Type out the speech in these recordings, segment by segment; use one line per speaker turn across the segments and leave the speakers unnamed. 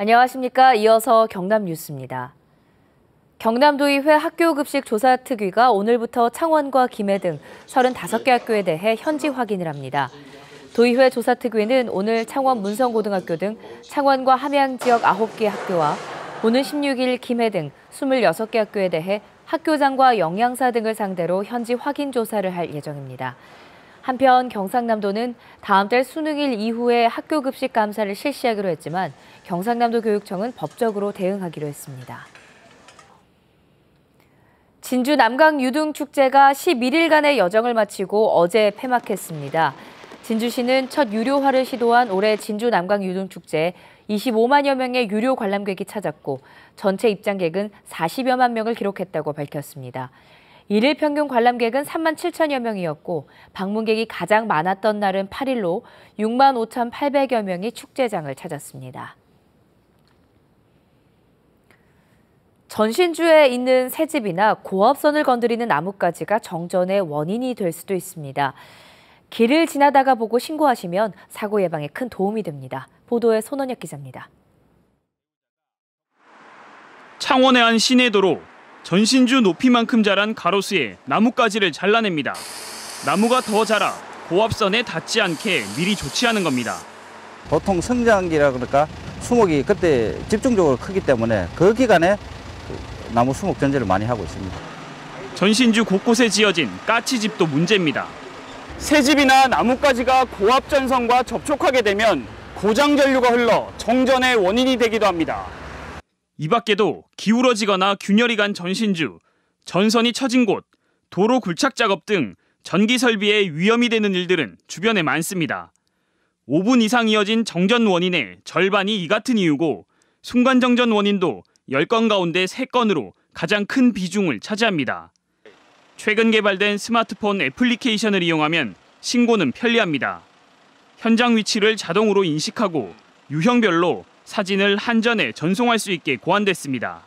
안녕하십니까. 이어서 경남 뉴스입니다. 경남도의회 학교급식 조사특위가 오늘부터 창원과 김해 등 35개 학교에 대해 현지 확인을 합니다. 도의회 조사특위는 오늘 창원 문성고등학교 등 창원과 함양 지역 9개 학교와 오는 16일 김해 등 26개 학교에 대해 학교장과 영양사 등을 상대로 현지 확인 조사를 할 예정입니다. 한편 경상남도는 다음 달 수능일 이후에 학교 급식 감사를 실시하기로 했지만 경상남도 교육청은 법적으로 대응하기로 했습니다. 진주 남강 유등 축제가 11일간의 여정을 마치고 어제 폐막했습니다. 진주시는 첫 유료화를 시도한 올해 진주 남강 유등 축제에 25만여 명의 유료 관람객이 찾았고 전체 입장객은 40여만 명을 기록했다고 밝혔습니다. 일일 평균 관람객은 3만 7천여 명이었고 방문객이 가장 많았던 날은 8일로 6만 5천8백여 명이 축제장을 찾았습니다. 전신주에 있는 새집이나 고압선을 건드리는 나뭇가지가 정전의 원인이 될 수도 있습니다. 길을 지나다가 보고 신고하시면 사고 예방에 큰 도움이 됩니다. 보도에 손원혁 기자입니다.
창원의 한 시내도로 전신주 높이만큼 자란 가로수에 나뭇가지를 잘라냅니다. 나무가 더 자라 고압선에 닿지 않게 미리 조치하는 겁니다.
보통 성장기라 그럴까 수목이 그때 집중적으로 크기 때문에 그 기간에 그 나무 수목 전제를 많이 하고 있습니다.
전신주 곳곳에 지어진 까치집도 문제입니다. 새집이나 나뭇가지가 고압 전선과 접촉하게 되면 고장 전류가 흘러 정전의 원인이 되기도 합니다. 이 밖에도 기울어지거나 균열이 간 전신주, 전선이 처진 곳, 도로 굴착 작업 등 전기 설비에 위험이 되는 일들은 주변에 많습니다. 5분 이상 이어진 정전 원인의 절반이 이 같은 이유고 순간 정전 원인도 10건 가운데 3건으로 가장 큰 비중을 차지합니다. 최근 개발된 스마트폰 애플리케이션을 이용하면 신고는 편리합니다. 현장 위치를 자동으로 인식하고 유형별로 사진을 한전에 전송할 수 있게 고안됐습니다.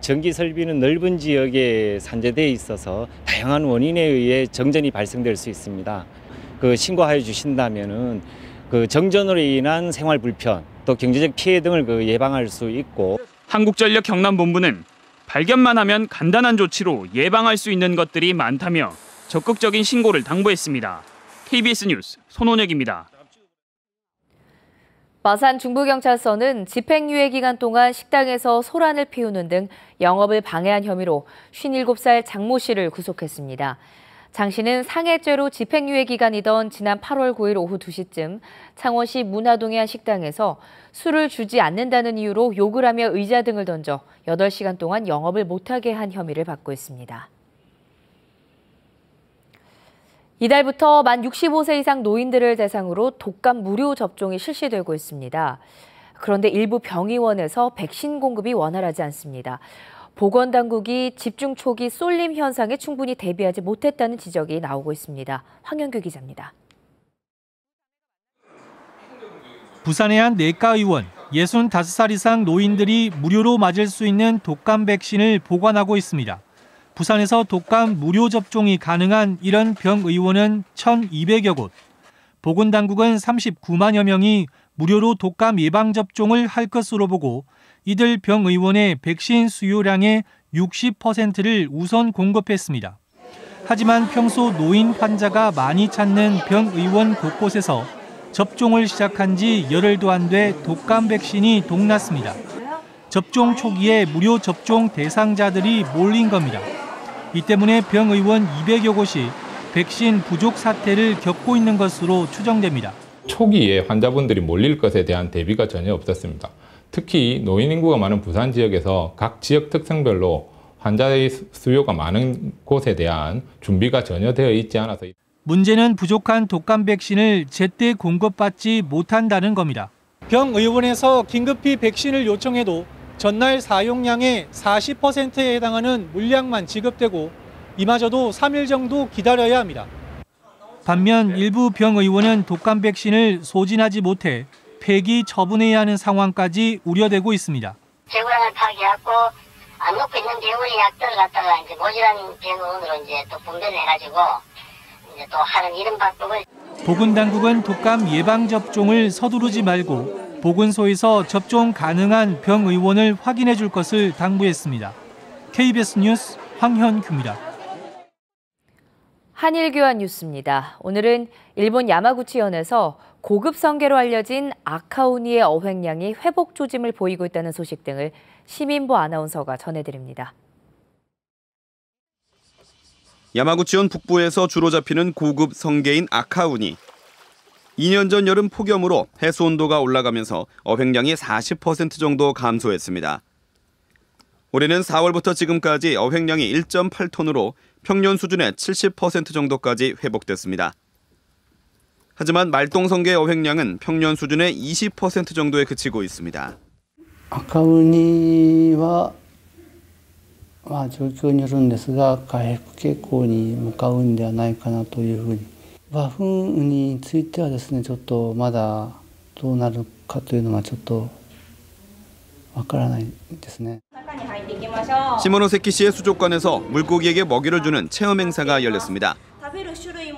전기 설비는 넓은 지역에 산재되어 있어서 다양한 원인에 의해 정전이 발생될 수 있습니다. 그 신고하여 주신다면은 그 정전으로 인한 생활 불편, 또 경제적 피해 등을 그 예방할 수 있고
한국전력 경남본부는 발견만 하면 간단한 조치로 예방할 수 있는 것들이 많다며 적극적인 신고를 당부했습니다. KBS 뉴스 손원혁입니다.
마산 중부경찰서는 집행유예 기간 동안 식당에서 소란을 피우는 등 영업을 방해한 혐의로 57살 장모 씨를 구속했습니다. 장 씨는 상해죄로 집행유예 기간이던 지난 8월 9일 오후 2시쯤 창원시 문화동의 한 식당에서 술을 주지 않는다는 이유로 욕을 하며 의자 등을 던져 8시간 동안 영업을 못하게 한 혐의를 받고 있습니다. 이달부터 만 65세 이상 노인들을 대상으로 독감 무료 접종이 실시되고 있습니다. 그런데 일부 병의원에서 백신 공급이 원활하지 않습니다. 보건당국이 집중 초기 쏠림 현상에 충분히 대비하지 못했다는 지적이 나오고 있습니다. 황현규 기자입니다.
부산의 한 내과 의원, 65살 이상 노인들이 무료로 맞을 수 있는 독감 백신을 보관하고 있습니다. 부산에서 독감 무료 접종이 가능한 이런 병의원은 1,200여 곳. 보건당국은 39만여 명이 무료로 독감 예방접종을 할 것으로 보고 이들 병의원의 백신 수요량의 60%를 우선 공급했습니다. 하지만 평소 노인 환자가 많이 찾는 병의원 곳곳에서 접종을 시작한 지 열흘도 안 돼 독감 백신이 동났습니다. 접종 초기에 무료 접종 대상자들이 몰린 겁니다. 이 때문에 병 의원 200여 곳이 백신 부족 사태를 겪고 있는 것으로 추정됩니다.
초기에 환자분들이 몰릴 것에 대한 대비가 전혀 없었습니다. 특히 노인 인구가 많은 부산 지역에서 각 지역 특성별로 환자의 수요가 많은 곳에 대한 준비가 전혀 되어 있지 않아서
문제는 부족한 독감 백신을 제때 공급받지 못한다는 겁니다. 병 의원에서 긴급히 백신을 요청해도 전날 사용량의 40%에 해당하는 물량만 지급되고 이마저도 3일 정도 기다려야 합니다. 반면 일부 병 의원은 독감 백신을 소진하지 못해 폐기 처분해야 하는 상황까지 우려되고 있습니다.
재고량을 파기하고 안 놓고 있는 병원의 약들을 갖다가 이제 모질한 병원으로 이제 또 분배를 해가지고 이제 또 하는 이런 방법을
보건당국은 독감 예방 접종을 서두르지 말고 보건소에서 접종 가능한 병 의원을 확인해 줄 것을 당부했습니다. KBS 뉴스 황현규입니다.
한일 교환 뉴스입니다. 오늘은 일본 야마구치현에서 고급 성게로 알려진 아카우니의 어획량이 회복 조짐을 보이고 있다는 소식 등을 시민보 아나운서가 전해드립니다.
야마구치현 북부에서 주로 잡히는 고급 성게인 아카우니. 2년 전 여름 폭염으로 해수 온도가 올라가면서 어획량이 40% 정도 감소했습니다. 올해는 4월부터 지금까지 어획량이 1.8톤으로 평년 수준의 70% 정도까지 회복됐습니다. 하지만 말똥성게 어획량은 평년 수준의 20% 정도에 그치고 있습니다.
赤ウニは、まあ、状況によるんですが回復傾向に向かうんではないかなというふうに 和風ウニについてはですねちょっとまだどうなるかというのがちょっとわからないですね。
시모노세키시의 수족관에서 물고기에게 먹이를 주는 체험 행사가 열렸습니다.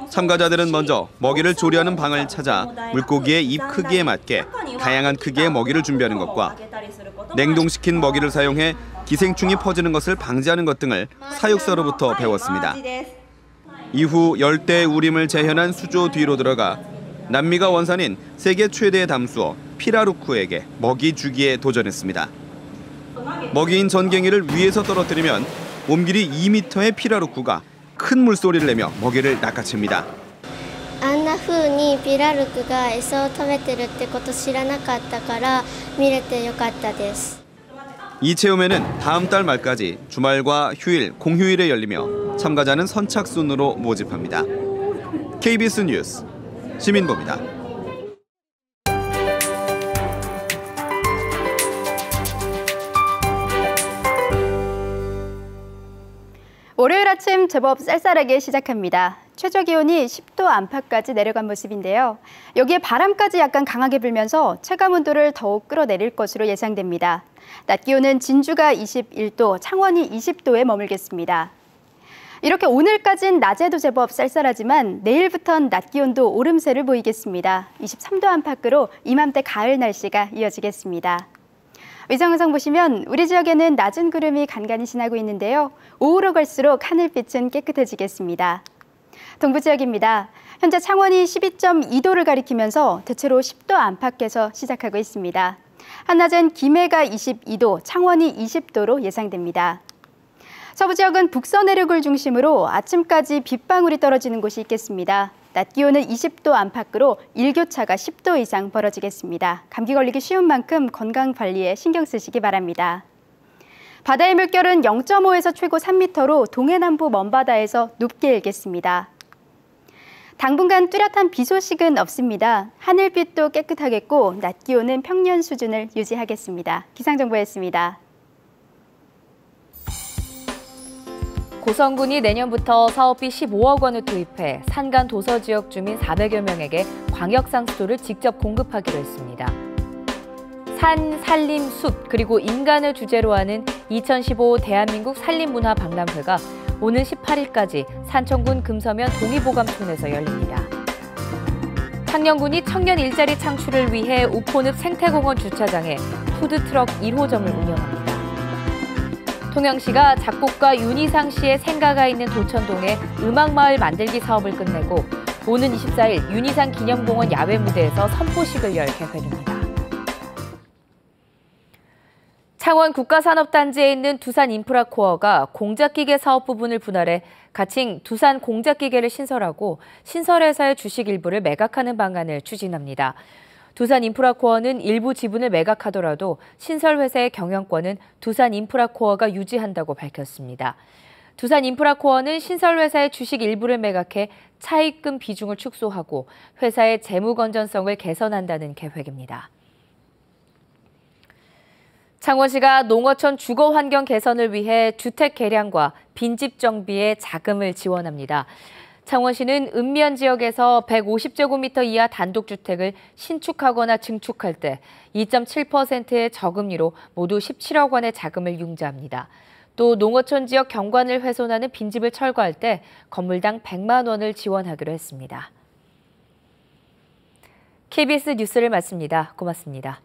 참가자들은 먼저 먹이를 조리하는 방을 찾아 물고기의 입 크기에 맞게 다양한 크기의 먹이를 준비하는 것과 냉동시킨 먹이를 사용해 기생충이 퍼지는 것을 방지하는 것 등을 사육사로부터 배웠습니다. 이후 열대 우림을 재현한 수조 뒤로 들어가 남미가 원산인 세계 최대의 담수어 피라루쿠에게 먹이 주기에 도전했습니다. 먹이인 전갱이를 위에서 떨어뜨리면 몸길이 2m의 피라루쿠가 큰 물소리를 내며 먹이를 낚아챕니다.
あんな風にピラルクが餌を食べてるってこと知らなかったから見れてよかったです
이 체험회는 다음 달 말까지 주말과 휴일, 공휴일에 열리며 참가자는 선착순으로 모집합니다. KBS 뉴스 시민보입니다.
아침 제법 쌀쌀하게 시작합니다. 최저 기온이 10도 안팎까지 내려간 모습인데요. 여기에 바람까지 약간 강하게 불면서 체감 온도를 더욱 끌어내릴 것으로 예상됩니다. 낮 기온은 진주가 21도, 창원이 20도에 머물겠습니다. 이렇게 오늘까진 낮에도 제법 쌀쌀하지만 내일부터는 낮 기온도 오름세를 보이겠습니다. 23도 안팎으로 이맘때 가을 날씨가 이어지겠습니다. 위성 영상 보시면 우리 지역에는 낮은 구름이 간간히 지나고 있는데요. 오후로 갈수록 하늘빛은 깨끗해지겠습니다. 동부 지역입니다. 현재 창원이 12.2도를 가리키면서 대체로 10도 안팎에서 시작하고 있습니다. 한낮엔 김해가 22도, 창원이 20도로 예상됩니다. 서부 지역은 북서 내륙을 중심으로 아침까지 빗방울이 떨어지는 곳이 있겠습니다. 낮 기온은 20도 안팎으로 일교차가 10도 이상 벌어지겠습니다. 감기 걸리기 쉬운 만큼 건강 관리에 신경 쓰시기 바랍니다. 바다의 물결은 0.5에서 최고 3m로 동해남부 먼바다에서 높게 일겠습니다. 당분간 뚜렷한 비 소식은 없습니다. 하늘빛도 깨끗하겠고 낮 기온은 평년 수준을 유지하겠습니다. 기상정보였습니다.
고성군이 내년부터 사업비 15억 원을 투입해 산간 도서 지역 주민 400여 명에게 광역 상수도를 직접 공급하기로 했습니다. 산, 산림, 숲, 그리고 인간을 주제로 하는 2015 대한민국 산림문화 박람회가 오는 18일까지 산청군 금서면 동의보감촌에서 열립니다. 창녕군이 청년 일자리 창출을 위해 우포늪 생태공원 주차장에 푸드트럭 1호점을 운영합니다. 통영 시가 작곡가 윤희상 씨의 생가가 있는 도천동에 음악마을 만들기 사업을 끝내고 오는 24일 윤희상 기념공원 야외 무대에서 선포식을 열 계획입니다. 창원 국가산업단지에 있는 두산인프라코어가 공작기계 사업 부분을 분할해 가칭 두산 공작기계를 신설하고 신설회사의 주식 일부를 매각하는 방안을 추진합니다. 두산인프라코어는 일부 지분을 매각하더라도 신설회사의 경영권은 두산인프라코어가 유지한다고 밝혔습니다. 두산인프라코어는 신설회사의 주식 일부를 매각해 차입금 비중을 축소하고 회사의 재무 건전성을 개선한다는 계획입니다. 창원시가 농어촌 주거 환경 개선을 위해 주택 개량과 빈집 정비에 자금을 지원합니다. 창원시는 읍면 지역에서 150제곱미터 이하 단독주택을 신축하거나 증축할 때 2.7%의 저금리로 모두 17억 원의 자금을 융자합니다. 또 농어촌 지역 경관을 훼손하는 빈집을 철거할 때 건물당 100만 원을 지원하기로 했습니다. KBS 뉴스를 마칩니다. 고맙습니다.